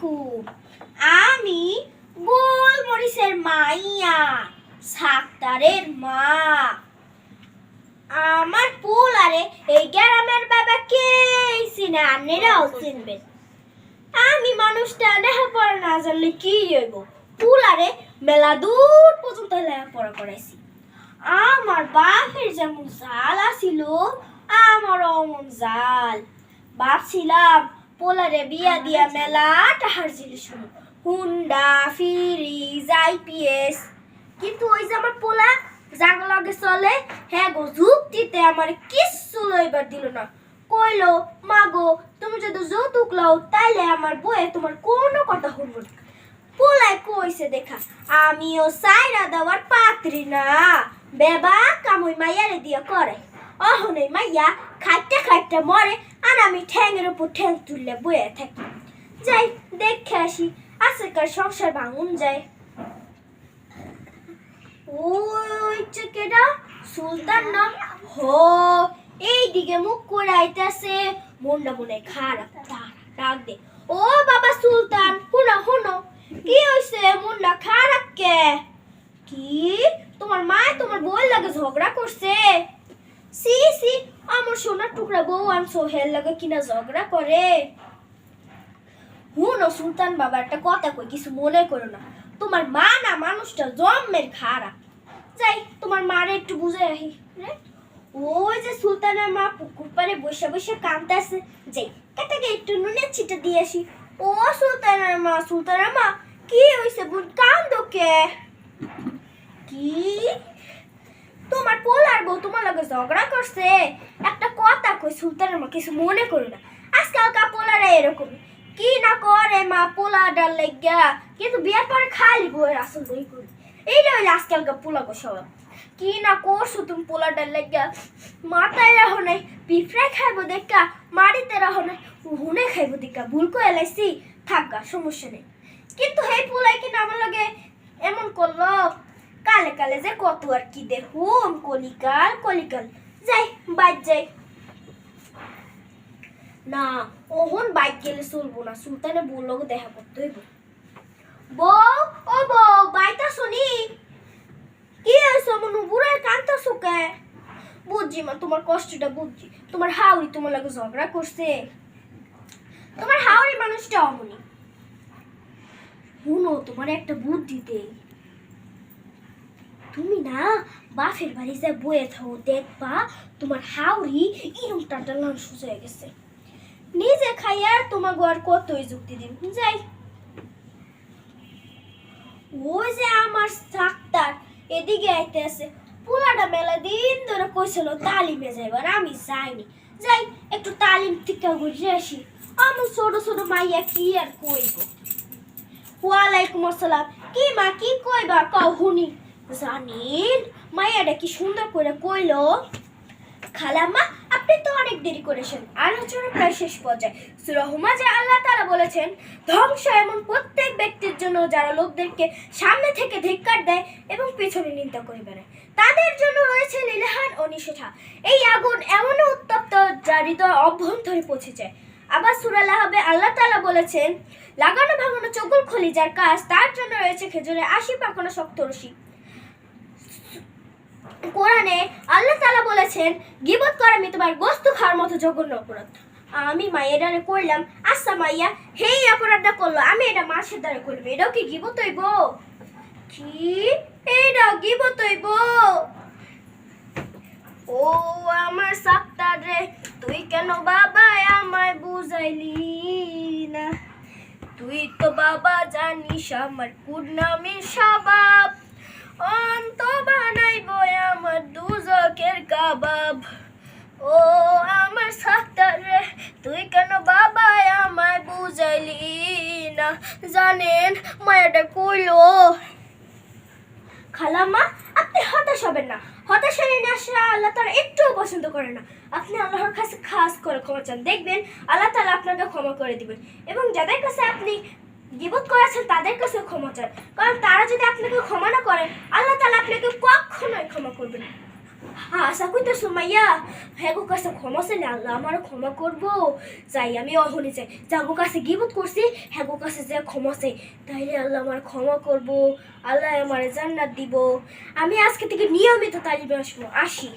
আলাইকুম আমি গোলমরিচের মাইয়া সাক্তারের মা। আমার পুল আরে এই গ্রামের বাবা কে চিনে আপনারাও চিনবেন। আমি মানুষটা লেখাপড়া না জানলে কি হইব? পুল আরে মেলা দূর পর্যন্ত লেখাপড়া করাইছি। আমার বাপের যেমন জাল আছিল আমার অমন জাল। ভাবছিলাম পোলারে বিয়া দিয়া মেলা টাহার জিনিস শুনো। হুন্ডা ফ্রিজ আইপিএস কিন্তু ওই যে আমার পোলা যার লগে চলে হ্যাঁ গো যুক্তিতে আমার কিচ্ছু লইবার দিল না। কইলো মাগো তুমি যদি যৌতুক লও তাইলে আমার বয়ে তোমার কোনো কথা শুনব না। পোলায় কইছে দেখা আমিও সাইরা দেওয়ার পাত্রী না। বেবা কামুই মাইয়ারে দিয়া করে। অহনে মাইয়া খাইতে খাইতে মরে আমি ঠ্যাংয়ের উপর ঠ্যাং তুললে বয়ে থাকি। যাই, দেখে আসি আজকাল সংসার ভাঙুন যায়। ওই চেকেটা সুলতান না? হ এই দিকে মুখ করে আইতাছে। মনটা মনে খারাপ ডাক দে। ও বাবা সুলতান শুনো শুনো কি হইছে মনটা খারাপ কে কি তোমার মা তোমার বই লাগে ঝগড়া করছে সি সি আমার সোনার টুকরা বউ কিনা ঝগড়া করে। হুনো, সুলতান বাবা, একটা কথা কই, কিছু মনে করো না। তোমার মা না মানুষটা জন্মের খারাপ। যাই, তোমার মারে একটু বুঝে রাখি ওই যে সুলতানের মা পুকুর বসে বসে যাই কাটাকে একটু নুনের ছিটা দিয়ে আসি। ও সুলতানের মা সুলতানের মা, কি হইছে বোন, কান্দো কে? কি? তোমার পোলার বউ তোমার লগে ঝগড়া করছে। একটা কই সুলতানের মা কিছু মনে করো না। আজকালকার পোলারা এরকম। কি না করে মা পোলা ডাল লেগা কিন্তু বিয়ের পরে খালি বউয়ের আসল বই করি এইটা হইলে আজকালকার পোলা গো সব। কি না করছ তুমি পোলা ডাল লেগা মাথায় রাখো নাই পিঁপড়ে খাইবো দেখা মাটিতে রাখো নাই হুনে খাইবো দেখা। ভুল করে এলাইছি থাকা সমস্যা নেই। কিন্তু এই পোলাই কিনা আমার লগে এমন করল? কালে কালে যে কত আর কি দেখুন কলিকাল কলিকাল। যাই, বাদ যাই। না ওহন বাইক গেলে চলবো না? সুলতানে বলল দেখা করতে হইব। বউ, ও বউ শুনি? কি হয়েছে বুঝছি মা, তোমার কষ্টটা বুঝছি। তোমার হাউরি তোমার লাগে ঝগড়া করছে। তোমার মানুষটা অমনি। শুনো, তোমার একটা বুদ্ধি দেই। তুমি না বাফের বাড়ি যে বয়ে থাও, দেখবা তোমার হাওড়ি ইরম টাটা লাল হয়ে গেছে। নিজে খাইয়া তোমার আর কতই যুক্তি দিন যাই। ওই যে আমার ডাক্তার এদিকে আইতে আছে পোলাটা মেলা দিন ধরে কইছিল, তালিমে যাইবার, আমি যাইনি। যাই, একটু তালিম টিকা ঘুরে আসি। আমার ছোট ছোট মাইয়া কি আর কইব? ওয়ালাইকুম আসসালাম। কি মা, কি কইবা? কও হুনি জানেন মাইয়াটা কি সুন্দর করে কইলো, খালাম্মা আপনি তো অনেক দেরি করেছেন। আলোচনা প্রায় শেষ পর্যায়ে। সুরহমা যে আল্লাহ তারা বলেছেন, ধ্বংস এমন প্রত্যেক ব্যক্তির জন্য যারা লোকদেরকে সামনে থেকে ধিক্কার দেয় এবং পেছনে নিন্দা করে বেড়ায় তাদের জন্য রয়েছে লীলাহান ও নিষেধা। এই আগুন এমন উত্তপ্ত যা হৃদয় অভ্যন্তরে পৌঁছে যায়। আবার সুরাল্লাহ হবে আল্লাহ তালা বলেছেন, লাগানো ভাঙানো চকুল খলি যার কাজ তার জন্য রয়েছে খেজুরে আশি পাকানো শক্ত রশি। কোরআনে আল্লাহ তাআলা বলেছেন, গিবত করা আমি তোমার গোস্ত খাওয়ার মতো জঘন্য অপরাধ। আমি মায়ের দ্বারা করলাম আচ্ছা মাইয়া, হেই অপরাধটা করল, আমি এটা মাছের দ্বারা করব এটাও কি গিবত হইব? কি? এটাও গিবত হইব? ও আমার সাক্তার রে, তুই কেন বাবা আমায় বুঝাইলি না? তুই তো বাবা জানিস আমার কুড়নামের স্বভাব। অন্ত ও আমার সাক্তার রে তুই কেন বাবা আমায় বুঝাইলি না? জানেন, মায়াটা কইলো। খালাম্মা, আপনি হতাশ হবেন না। হতাশ হয়ে আসা আল্লাহ তারা একটুও পছন্দ করে না। আপনি আল্লাহর কাছে খাস করে ক্ষমা চান। দেখবেন, আল্লাহ তালা আপনাকে ক্ষমা করে দিবেন। এবং যাদের কাছে আপনি গিবত করেছেন, তাদের কাছে ক্ষমা চান। কারণ তারা যদি আপনাকে ক্ষমা না করেন, আল্লাহ তালা আপনাকে কখনোই ক্ষমা করবেন না। আশা করিতে সুমাইয়া হ্যাঁ গো, কাছে ক্ষমা চাইলে আল্লাহ আমার ক্ষমা করব। যাই, আমি অহনি যাই। গো, কাছে গিবত করছি। হ্যাগো কাছে যে ক্ষমা চাই, তাইলে আল্লাহ আমার ক্ষমা করব। আল্লাহ আমার জান্নাত দিব। আমি আজকে থেকে নিয়মিত তালিমে আসব। আসি।